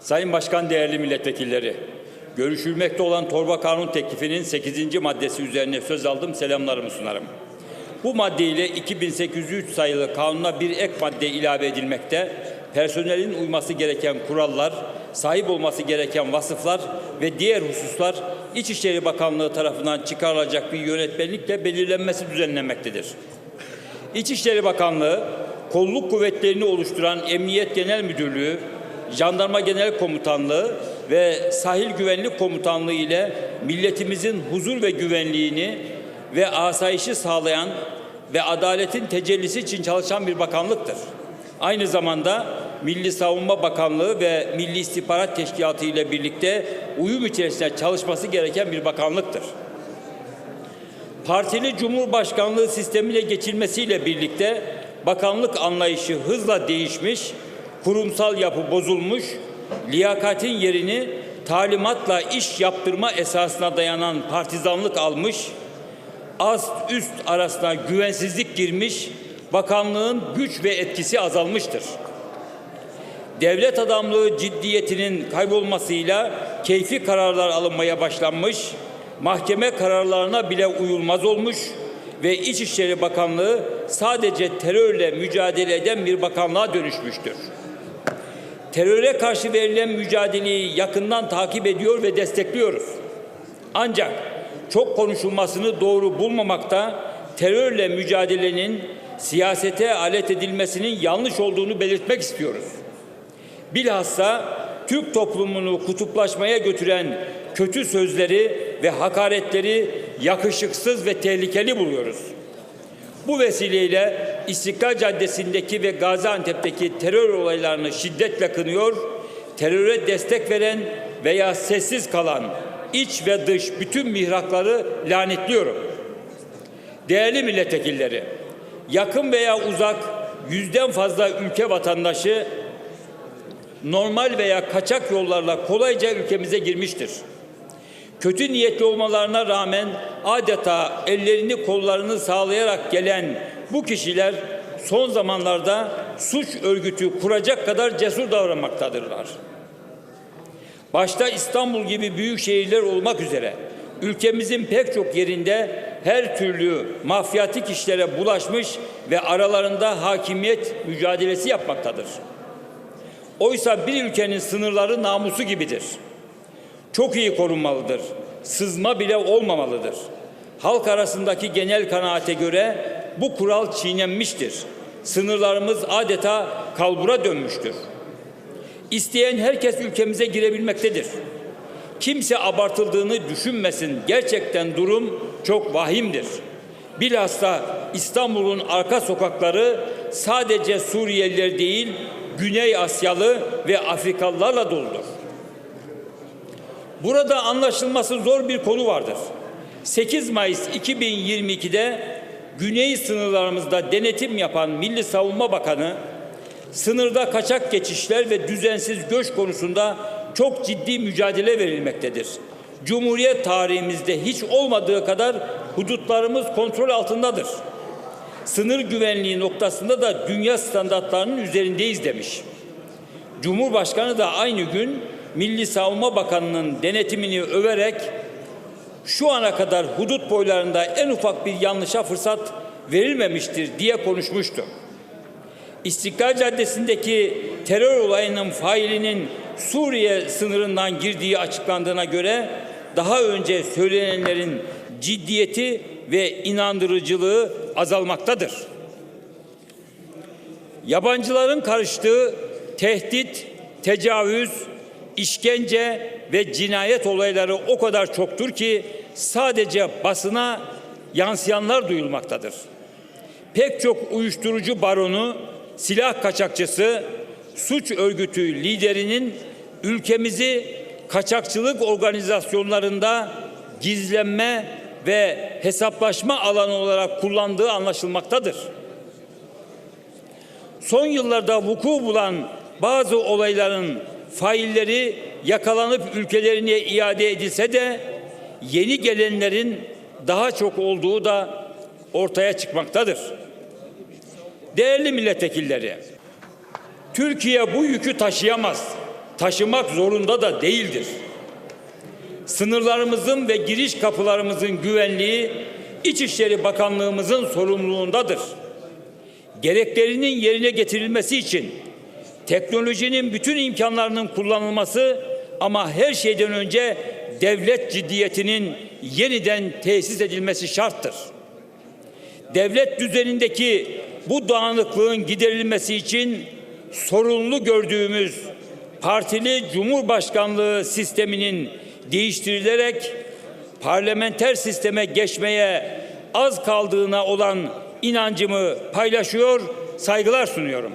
Sayın Başkan, değerli milletvekilleri, görüşülmekte olan torba kanun teklifinin 8. maddesi üzerine söz aldım, selamlarımı sunarım. Bu maddeyle 2803 sayılı kanuna bir ek madde ilave edilmekte, personelin uyması gereken kurallar, sahip olması gereken vasıflar ve diğer hususlar İçişleri Bakanlığı tarafından çıkarılacak bir yönetmelikle belirlenmesi düzenlenmektedir. İçişleri Bakanlığı, kolluk kuvvetlerini oluşturan Emniyet Genel Müdürlüğü, Jandarma Genel Komutanlığı ve Sahil Güvenlik Komutanlığı ile milletimizin huzur ve güvenliğini ve asayişi sağlayan ve adaletin tecellisi için çalışan bir bakanlıktır. Aynı zamanda Milli Savunma Bakanlığı ve Milli İstihbarat Teşkilatı ile birlikte uyum içerisinde çalışması gereken bir bakanlıktır partili cumhurbaşkanlığı sistemine geçilmesiyle birlikte bakanlık anlayışı hızla değişmiş, kurumsal yapı bozulmuş, liyakatin yerini talimatla iş yaptırma esasına dayanan partizanlık almış, ast üst arasına güvensizlik girmiş, bakanlığın güç ve etkisi azalmıştır devlet adamlığı ciddiyetinin kaybolmasıyla keyfi kararlar alınmaya başlanmış, mahkeme kararlarına bile uyulmaz olmuş ve İçişleri Bakanlığı sadece terörle mücadele eden bir bakanlığa dönüşmüştür. Teröre karşı verilen mücadeleyi yakından takip ediyor ve destekliyoruz. Ancak çok konuşulmasını doğru bulmamakta terörle mücadelenin siyasete alet edilmesinin yanlış olduğunu belirtmek istiyoruz. Bilhassa Türk toplumunu kutuplaşmaya götüren kötü sözleri ve hakaretleri yakışıksız ve tehlikeli buluyoruz. Bu vesileyle İstiklal Caddesi'ndeki ve Gaziantep'teki terör olaylarını şiddetle kınıyor, teröre destek veren veya sessiz kalan iç ve dış bütün mihrakları lanetliyorum. Değerli milletvekilleri, yakın veya uzak yüzden fazla ülke vatandaşı normal veya kaçak yollarla kolayca ülkemize girmiştir. Kötü niyetli olmalarına rağmen adeta ellerini kollarını sağlayarak gelen bu kişiler son zamanlarda suç örgütü kuracak kadar cesur davranmaktadırlar. Başta İstanbul gibi büyük şehirler olmak üzere ülkemizin pek çok yerinde her türlü mafyatik işlere bulaşmış ve aralarında hakimiyet mücadelesi yapmaktadır. Oysa bir ülkenin sınırları namusu gibidir. Çok iyi korunmalıdır. Sızma bile olmamalıdır. Halk arasındaki genel kanaate göre bu kural çiğnenmiştir. Sınırlarımız adeta kalbura dönmüştür. İsteyen herkes ülkemize girebilmektedir. Kimse abartıldığını düşünmesin. Gerçekten durum çok vahimdir. Bilhassa İstanbul'un arka sokakları sadece Suriyeliler değil, Güney Asyalı ve Afrikalılarla doludur. Burada anlaşılması zor bir konu vardır. 8 Mayıs 2022'de güney sınırlarımızda denetim yapan Milli Savunma Bakanı sınırda kaçak geçişler ve düzensiz göç konusunda çok ciddi mücadele verilmektedir. Cumhuriyet tarihimizde hiç olmadığı kadar hudutlarımız kontrol altındadır. Sınır güvenliği noktasında da dünya standartlarının üzerindeyiz demiş. Cumhurbaşkanı da aynı gün Milli Savunma Bakanı'nın denetimini överek şu ana kadar hudut boylarında en ufak bir yanlışa fırsat verilmemiştir diye konuşmuştu. İstiklal Caddesi'ndeki terör olayının failinin Suriye sınırından girdiği açıklandığına göre daha önce söylenenlerin ciddiyeti ve inandırıcılığı azalmaktadır. Yabancıların karıştığı tehdit, tecavüz, işkence ve cinayet olayları o kadar çoktur ki sadece basına yansıyanlar duyulmaktadır. Pek çok uyuşturucu baronu, silah kaçakçısı, suç örgütü liderinin ülkemizi kaçakçılık organizasyonlarında gizlenme ve hesaplaşma alanı olarak kullandığı anlaşılmaktadır. Son yıllarda vuku bulan bazı olayların failleri yakalanıp ülkelerine iade edilse de yeni gelenlerin daha çok olduğu da ortaya çıkmaktadır. Değerli milletvekilleri, Türkiye bu yükü taşıyamaz. taşımak zorunda da değildir. Sınırlarımızın ve giriş kapılarımızın güvenliği İçişleri Bakanlığımızın sorumluluğundadır. Gereklerinin yerine getirilmesi için teknolojinin bütün imkanlarının kullanılması ama her şeyden önce devlet ciddiyetinin yeniden tesis edilmesi şarttır. Devlet düzenindeki bu dağınıklığın giderilmesi için sorunlu gördüğümüz partili cumhurbaşkanlığı sisteminin değiştirilerek parlamenter sisteme geçmeye az kaldığına olan inancımı paylaşıyor, saygılar sunuyorum.